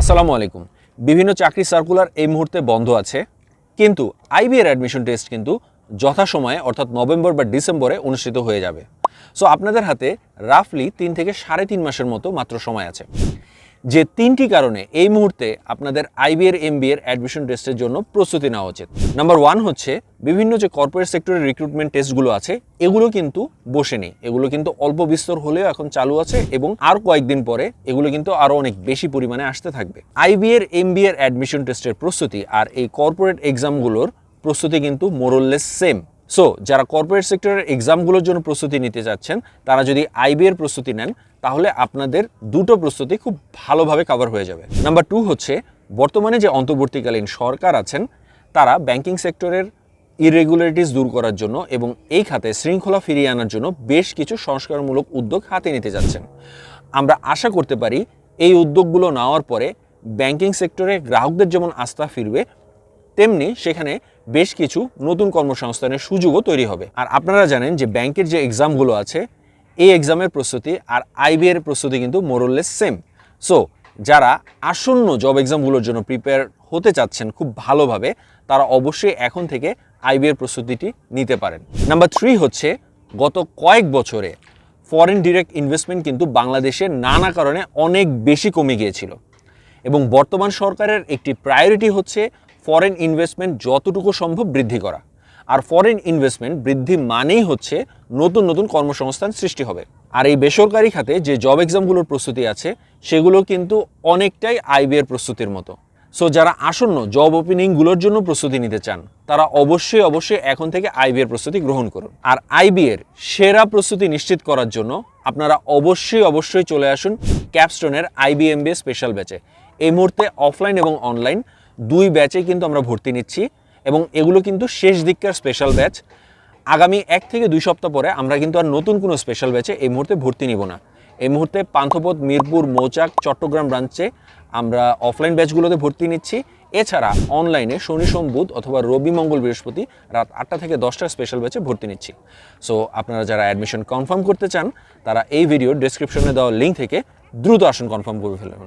আসসালামু আলাইকুম। বিভিন্ন চাকরি সার্কুলার এই মুহূর্তে বন্ধ আছে, কিন্তু আইবিএর অ্যাডমিশন টেস্ট কিন্তু যথাসময়ে, অর্থাৎ নভেম্বর বা ডিসেম্বরে অনুষ্ঠিত হয়ে যাবে। সো আপনাদের হাতে রাফলি তিন থেকে সাড়ে তিন মাসের মতো মাত্র সময় আছে। যে তিনটি কারণে এই মুহূর্তে আপনাদের আইবিএর এমবিএর অ্যাডমিশন টেস্টের জন্য প্রস্তুতি নেওয়া উচিত। নাম্বার ওয়ান হচ্ছে বিভিন্ন যে কর্পোরেট সেক্টরের রিক্রুটমেন্ট টেস্টগুলো আছে, এগুলো কিন্তু বসে নেই এগুলো কিন্তু অল্প বিস্তর হলেও এখন চালু আছে এবং আর কয়েকদিন পরে এগুলো কিন্তু আরও অনেক বেশি পরিমাণে আসতে থাকবে। আইবিএর এমবিএর অ্যাডমিশন টেস্টের প্রস্তুতি আর এই কর্পোরেট এক্সামগুলোর প্রস্তুতি কিন্তু more or less same so যারা কর্পোরেট সেক্টরের এক্সামগুলোর জন্য প্রস্তুতি নিতে যাচ্ছেন, তারা যদি আইবিএর প্রস্তুতি নেন তাহলে আপনাদের দুটো প্রস্তুতি খুব ভালোভাবে কভার হয়ে যাবে। নাম্বার টু হচ্ছে, বর্তমানে যে অন্তর্বর্তীকালীন সরকার আছেন, তারা ব্যাংকিং সেক্টরের ইরেগুলারিটিস দূর করার জন্য এবং এই খাতে শৃঙ্খলা ফিরিয়ে আনার জন্য বেশ কিছু সংস্কারমূলক উদ্যোগ হাতে নিতে যাচ্ছেন। আমরা আশা করতে পারি, এই উদ্যোগগুলো নেওয়ার পরে ব্যাংকিং সেক্টরে গ্রাহকদের যেমন আস্থা ফিরবে, তেমনি সেখানে বেশ কিছু নতুন কর্মসংস্থানের সুযোগও তৈরি হবে। আর আপনারা জানেন যে ব্যাংকের যে এক্সামগুলো আছে এই এক্সামের প্রস্তুতি আর আইবিএর প্রস্তুতি কিন্তু মোরললেস সেম সো যারা আসন্ন জব এক্সামগুলোর জন্য প্রিপেয়ার হতে চাচ্ছেন খুব ভালোভাবে, তারা অবশ্যই এখন থেকে আইবিএর প্রস্তুতিটি নিতে পারেন। নাম্বার থ্রি হচ্ছে, গত কয়েক বছরে ফরেন ডিরেক্ট ইনভেস্টমেন্ট কিন্তু বাংলাদেশে নানা কারণে অনেক বেশি কমে গিয়েছিল। এবং বর্তমান সরকারের একটি প্রায়োরিটি হচ্ছে ফরেন ইনভেস্টমেন্ট যতটুকু সম্ভব বৃদ্ধি করা। আর ফরেন ইনভেস্টমেন্ট বৃদ্ধি মানেই হচ্ছে নতুন নতুন কর্মসংস্থান সৃষ্টি হবে। আর এই বেসরকারি খাতে যে জব এক্সামগুলোর প্রস্তুতি আছে, সেগুলো কিন্তু অনেকটাই আইবিএর প্রস্তুতির মতো। সো যারা আসন্ন জব ওপেনিংগুলোর জন্য প্রস্তুতি নিতে চান, তারা অবশ্যই অবশ্যই এখন থেকে আইবিএর প্রস্তুতি গ্রহণ করুন। আর আইবিএর সেরা প্রস্তুতি নিশ্চিত করার জন্য আপনারা অবশ্যই অবশ্যই চলে আসুন ক্যাপস্টোনের আইবিএমবিএ স্পেশাল ব্যাচে এই মুহূর্তে অফলাইন এবং অনলাইন দুই ব্যাচে কিন্তু আমরা ভর্তি নিচ্ছি। এবং এগুলো কিন্তু শেষ দিককার স্পেশাল ব্যাচ আগামী এক থেকে দুই সপ্তাহ পরে আমরা কিন্তু আর নতুন কোনো স্পেশাল ব্যাচে এই মুহূর্তে ভর্তি নিব না। এই মুহূর্তে পান্থপথ মিরপুর, মৌচাক, চট্টগ্রাম ব্রাঞ্চে আমরা অফলাইন ব্যাচগুলোতে ভর্তি নিচ্ছি। এছাড়া অনলাইনে শনি, সোম, বুধ অথবা রবি, মঙ্গল, বৃহস্পতি রাত আটটা থেকে দশটার স্পেশাল ব্যাচে ভর্তি নিচ্ছি। সো আপনারা যারা অ্যাডমিশন কনফার্ম করতে চান, তারা এই ভিডিওর ডেসক্রিপশনে দেওয়া লিঙ্ক থেকে দ্রুত আসন কনফার্ম করে ফেলুন।